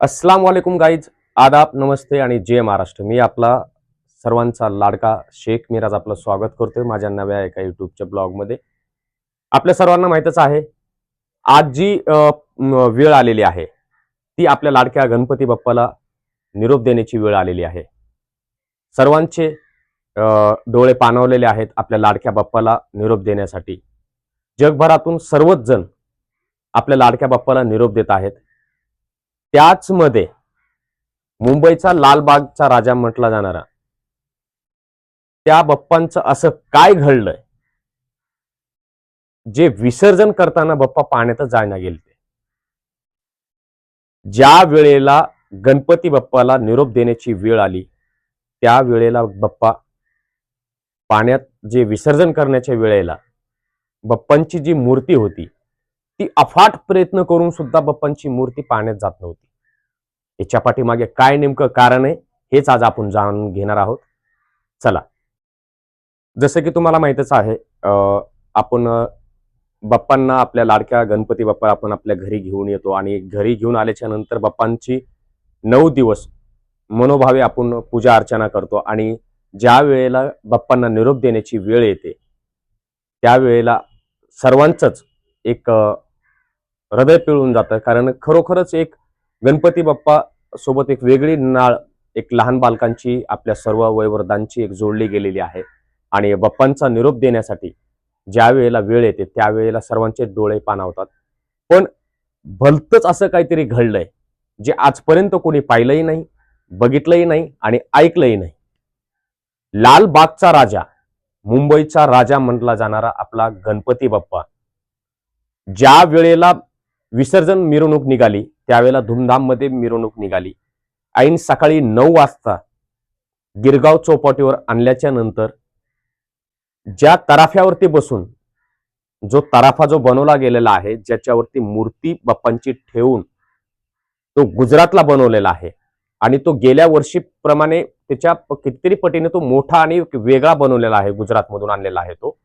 अस्सलाम वालेकुम गाईज आदाब नमस्ते आणि जय महाराष्ट्र. मी आपला सर्वांचा लाडका शेख मिराज आपलं स्वागत करतोय माझ्या नव्या एका युट्यूबच्या ब्लॉगमध्ये आपल्या सर्वांना माहीतच आहे आज जी वेळ आलेली आहे ती आपल्या लाडक्या गणपती बाप्पाला निरोप देण्याची वेळ आलेली आहे. सर्वांचे डोळे पाणवलेले आहेत आपल्या लाडक्या बाप्पाला निरोप देण्यासाठी. जगभरातून सर्वच जण आपल्या लाडक्या बाप्पाला निरोप देत आहेत. त्याच मध्ये मुंबईचा लालबागचा राजा म्हटला जाणारा. त्या बाप्पांचं असं काय घडलंय? जे विसर्जन करताना बाप्पा पाण्यातच जायला गेलते. ज्या वेळेला गणपती बाप्पाला निरोप देण्याची वेळ आली त्या वेळेला बाप्पा पाण्यात जे विसर्जन करण्याच्या वेळेला बाप्पांची जी मूर्ती होती ती अफाट प्रयत्न करून सुद्धा बप्पांची मूर्ती पाण्यात जात नव्हती. याच्या पाठीमागे काय नेमकं कारण आहे हेच आज आपण जाणून घेणार आहोत. चला. जसं की तुम्हाला माहितच आहे आपण बप्पांना बाप्पांना आपल्या लाडक्या गणपती बाप्पा आपण आपल्या घरी घेऊन येतो आणि घरी घेऊन आल्याच्यानंतर बाप्पांची नऊ दिवस मनोभावे आपण पूजा अर्चना करतो आणि ज्या वेळेला बाप्पांना निरोप देण्याची वेळ येते त्यावेळेला सर्वांचंच एक हृदय पिळून जातं. कारण खरोखरच एक गणपती बाप्पा सोबत एक वेगळी नाळ एक लहान बालकांची आपल्या सर्व वयवर्धांची एक जोडली गेलेली आहे. आणि बाप्पांचा निरोप देण्यासाठी ज्या वेळेला वेळ येते त्यावेळेला सर्वांचे डोळे पाणावतात. पण भलतच असं काहीतरी घडलंय जे आजपर्यंत कोणी पाहिलंही नाही बघितलंही नाही आणि ऐकलंही नाही. लालबागचा राजा मुंबईचा राजा म्हटला जाणारा आपला गणपती बाप्पा ज्या वेळेला विसर्जन मिरवणूक निघाली. त्यावेळेला धूमधाममध्ये मिरवणूक निघाली. ऐन सकाळी नऊ वाजता गिरगाव चौपाटीवर आणल्याच्या नंतर ज्या तराफ्यावरती बसून जो तराफा जो बनवला गेलेला आहे ज्याच्यावरती मूर्ती बाप्पांची ठेवून तो गुजरातला बनवलेला आहे आणि तो गेल्या वर्षीप्रमाणे त्याच्या कितीतरी पटीने तो मोठा आणि वेगळा बनवलेला आहे गुजरातमधून आणलेला आहे तो.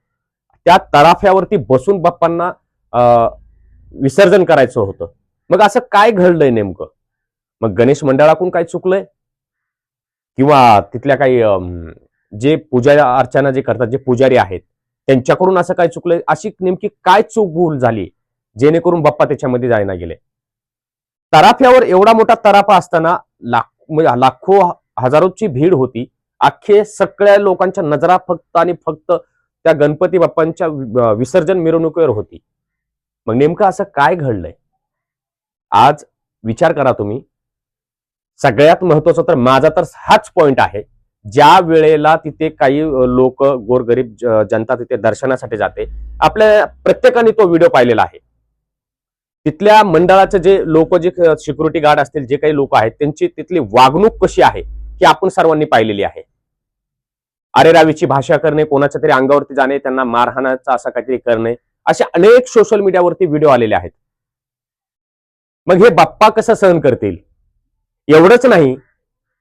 त्या तराफ्यावरती बसून बाप्पांना विसर्जन करायचं होतं. मग असं काय घडलंय नेमकं? मग गणेश मंडळाकडून काय चुकलंय? किंवा तिथल्या काही अं, जे पूजा अर्चना जे करतात जे पुजारी आहेत त्यांच्याकडून असं काय चुकलंय? अशी नेमकी काय चूक भूल झाली जेणेकरून बाप्पा त्याच्यामध्ये जायना गेले? तराफ्यावर एवढा मोठा तराफा असताना लाख म्हणजे लाखो हजारोची भीड होती. अख्खे सगळ्या लोकांच्या नजरा फक्त आणि फक्त त्या गणपती बाप्पांच्या विसर्जन मिरवणुकीवर होती. मग नेमकं असं काय घडलंय? आज विचार करा तुम्ही. सगळ्यात महत्वाचं तर माझा तर हाच पॉइंट आहे. ज्या वेळेला तिथे काही लोक गोरगरीब जनता तिथे दर्शनासाठी जाते आपल्या प्रत्येकाने तो व्हिडिओ पाहिलेला आहे. तिथल्या मंडळाचे जे लोक जे सिक्युरिटी गार्ड असतील जे काही लोक आहेत त्यांची तिथली वागणूक कशी आहे ही आपण सर्वांनी पाहिलेली आहे. अरे रावीची भाषा करणे कोणाच्या तरी अंगावरती जाणे त्यांना मारहाणाचा असं काहीतरी करणे असे अनेक सोशल मीडियावरती व्हिडिओ आलेले आहेत. मग हे बाप्पा कसं सहन करतील? एवढंच नाही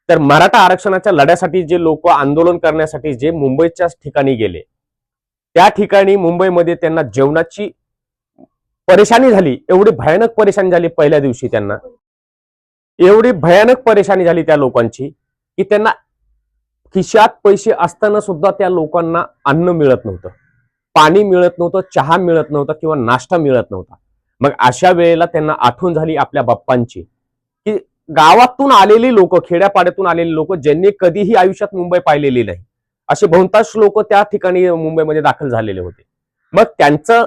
तर मराठा आरक्षणाच्या लढ्यासाठी जे लोक आंदोलन करण्यासाठी जे मुंबईच्या ठिकाणी गेले त्या ठिकाणी मुंबईमध्ये त्यांना जेवणाची परेशानी झाली. एवढी भयानक परेशानी झाली पहिल्या दिवशी त्यांना. एवढी भयानक परेशानी झाली त्या लोकांची की त्यांना खिशात पैसे असताना सुद्धा त्या लोकांना अन्न मिळत नव्हतं. पाणी मिळत नव्हतं चहा मिळत नव्हता किंवा नाश्ता मिळत नव्हता. मग अशा वेळेला त्यांना आठवण झाली आपल्या बाप्पांची. की गावातून आलेली लोक खेड्यापाड्यातून आलेली लोक ज्यांनी कधीही आयुष्यात मुंबई पाहिलेली नाही. असे बहुतांश लोक त्या ठिकाणी मुंबईमध्ये दाखल झालेले होते. मग त्यांचं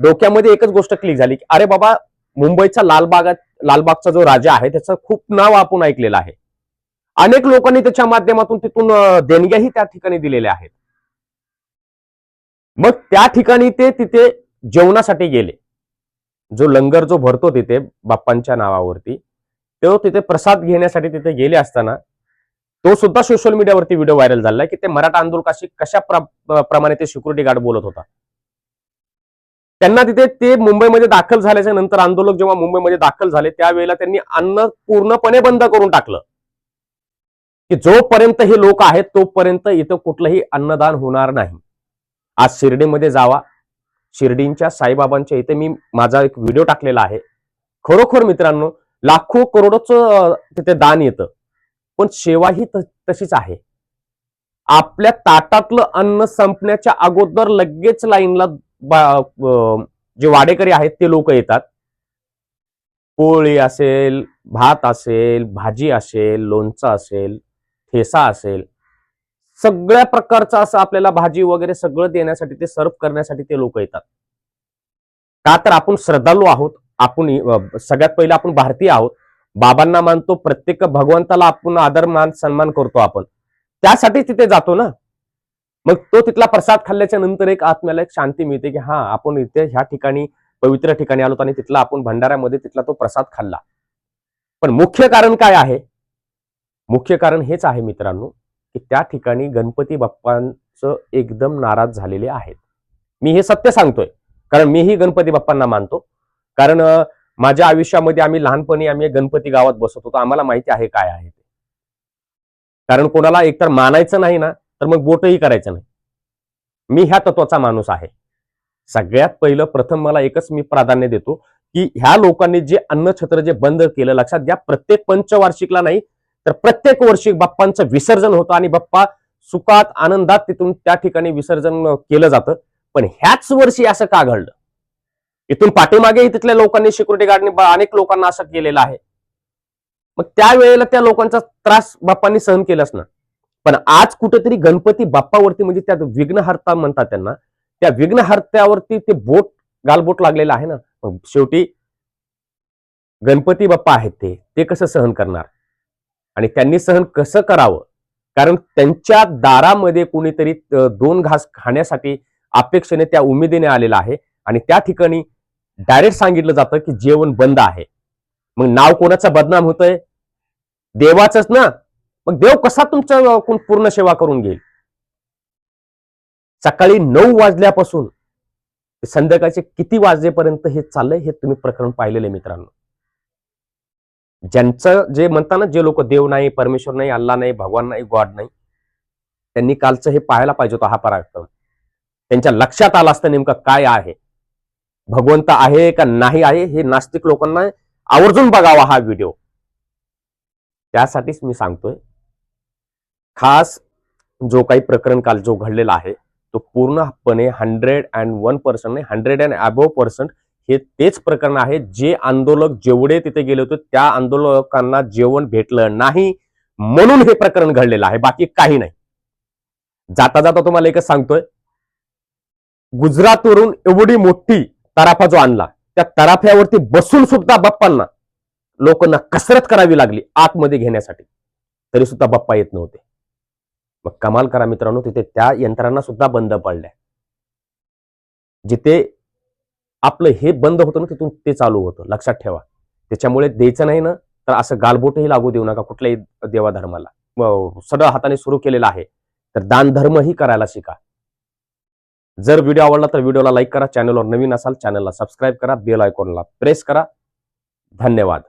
डोक्यामध्ये एकच गोष्ट क्लिक झाली की अरे बाबा मुंबईचा लालबागात लालबागचा जो राजा आहे त्याचं खूप नाव आपण ऐकलेलं आहे. अनेक लोकांनी त्याच्या माध्यमातून तिथून देणग्याही त्या ठिकाणी दिलेल्या आहेत. मग त्या ठिकाणी ते तिथे जेवणासाठी गेले. जो लंगर जो भरतो तिथे बाप्पांच्या नावावरती तो तिथे प्रसाद घेण्यासाठी तिथे गेले असताना तो सुद्धा सोशल मीडियावरती व्हिडिओ व्हायरल झाला की ते मराठा आंदोलकाशी कशा प्र- प्रमाणे ते सिक्युरिटी गार्ड बोलत होता. त्यांना तिथे ते मुंबईमध्ये दाखल झाल्याच्यानंतर आंदोलक जेव्हा मुंबईमध्ये दाखल झाले त्यावेळेला त्यांनी अन्न पूर्णपणे बंद करून टाकलं. की जोपर्यंत हे लोक आहेत तोपर्यंत इथं कुठलंही अन्नदान होणार नाही. आज शिर्डीमध्ये जावा. शिर्डींच्या साईबाबांच्या इथे मी माझा एक व्हिडिओ टाकलेला आहे. खरोखर मित्रांनो लाखो करोडोचं तिथे दान येतं. पण सेवा ही तशीच आहे. आपल्या ताटातलं अन्न संपण्याच्या अगोदर लगेच लाईनला जे वाडेकरी आहेत ते लोक येतात. पोळी असेल भात असेल भाजी असेल लोणचं असेल ठेसा असेल सगळ्या प्रकारचं असं आपल्याला भाजी वगैरे सगळं देण्यासाठी ते सर्व करण्यासाठी ते लोक येतात. का तर आपण श्रद्धाळू आहोत आपण सगळ्यात पहिले आपण भारतीय आहोत. बाबांना मानतो प्रत्येक भगवंताला आपण आदर मान सन्मान करतो आपण. त्यासाठी तिथे जातो ना. मग तो तिथला प्रसाद खाल्ल्याच्या नंतर एक आत्म्याला एक शांती मिळते की हा आपण इथे ह्या ठिकाणी पवित्र ठिकाणी आलो आणि तिथला आपण भंडाऱ्यामध्ये तिथला तो प्रसाद खाल्ला. पण मुख्य कारण काय आहे? मुख्य कारण हेच आहे मित्रांनो की त्या ठिकाणी गणपती बाप्पांचं एकदम नाराज झालेले आहेत. मी हे सत्य सांगतोय कारण मीही गणपती बाप्पांना मानतो. कारण माझ्या आयुष्यामध्ये आम्ही लहानपणी आम्ही गणपती गावात बसत होतो. आम्हाला माहिती आहे काय आहे ते. कारण कोणाला एकतर मानायचं नाही ना तर मग बोटही करायचं नाही. मी ह्या तत्वाचा माणूस आहे. सगळ्यात पहिलं प्रथम मला एकच मी प्राधान्य देतो की ह्या लोकांनी जे अन्नछत्र जे बंद केलं लक्षात घ्या प्रत्येक पंचवार्षिकला नाही तर प्रत्येक वर्षी बाप्पांचं विसर्जन होतं आणि बाप्पा सुखात आनंदात तिथून त्या ठिकाणी विसर्जन केलं जातं. पण ह्याच वर्षी असं का घडलं? इथून पाठीमागेही तिथल्या लोकांनी सिक्युरिटी गार्डने अनेक लोकांना असं केलेलं आहे. मग त्यावेळेला त्या लोकांचा त्रास बाप्पांनी सहन केलाच ना. पण आज कुठेतरी गणपती बाप्पावरती म्हणजे त्या विघ्नहर्ता म्हणतात त्यांना. त्या विघ्नहर्त्यावरती ते बोट गालबोट लागलेलं आहे ना. शेवटी गणपती बाप्पा आहेत ते. ते कसं सहन करणार? आणि त्यांनी सहन कसं करावं? कारण त्यांच्या दारामध्ये कोणीतरी दोन घास खाण्यासाठी अपेक्षेने त्या उमेदीने आलेला आहे. आणि त्या ठिकाणी डायरेक्ट सांगितलं जातं की जेवण बंद आहे. मग नाव कोणाचं बदनाम होतंय? देवाचंच ना? मग देव कसा तुमचा कोण पूर्ण सेवा करून घेईल? सकाळी नऊ वाजल्यापासून संध्याकाळचे किती वाजेपर्यंत हे चाललंय हे तुम्ही प्रकरण पाहिलेलं आहे मित्रांनो. ज्यांचं जे म्हणताना जे लोक देव नाही परमेश्वर नाही अल्ला नाही भगवान नाही गॉड नाही त्यांनी कालचं हे पाहायला पाहिजे होतं हा पराक्रम. त्यांच्या लक्षात आला असतं नेमकं काय आहे? भगवंत आहे का नाही आहे? हे नास्तिक लोकांना आवर्जून बघावा हा व्हिडिओ. त्यासाठीच मी सांगतोय खास जो काही प्रकरण काल जो घडलेला आहे तो पूर्णपणे हंड्रेड अँड वन पर्सेंट नाही हंड्रेड अँड अबोव पर्सेंट हे तेच प्रकरण आहे जे आंदोलक जेवढे तिथे गेले होते त्या आंदोलकांना जेवण भेटलं नाही म्हणून हे प्रकरण घडलेलं आहे. बाकी काही नाही. जाता जाता तुम्हाला एकच सांगतोय. गुजरातवरून एवढी मोठी तराफा जो आणला त्या तराफ्यावरती बसून सुद्धा बाप्पांना लोकांना कसरत करावी लागली आतमध्ये घेण्यासाठी. तरी सुद्धा बाप्पा येत नव्हते. मग कमाल करा मित्रांनो तिथे त्या यंत्रांना सुद्धा बंद पडल्या. जिथे आपलं हे बंद होतं ना तिथून ते चालू होतं. लक्षात ठेवा. त्याच्यामुळे द्यायचं नाही ना तर असं गालबोटही लागू देऊ नका कुठल्याही देवाधर्माला. हो, सडळ हाताने सुरू केलेलं आहे. तर दानधर्मही करायला शिका. जर व्हिडिओ आवडला तर व्हिडिओला लाईक करा चॅनलवर नवीन असाल चॅनलला सबस्क्राईब करा बेल आयकॉनला प्रेस करा. धन्यवाद.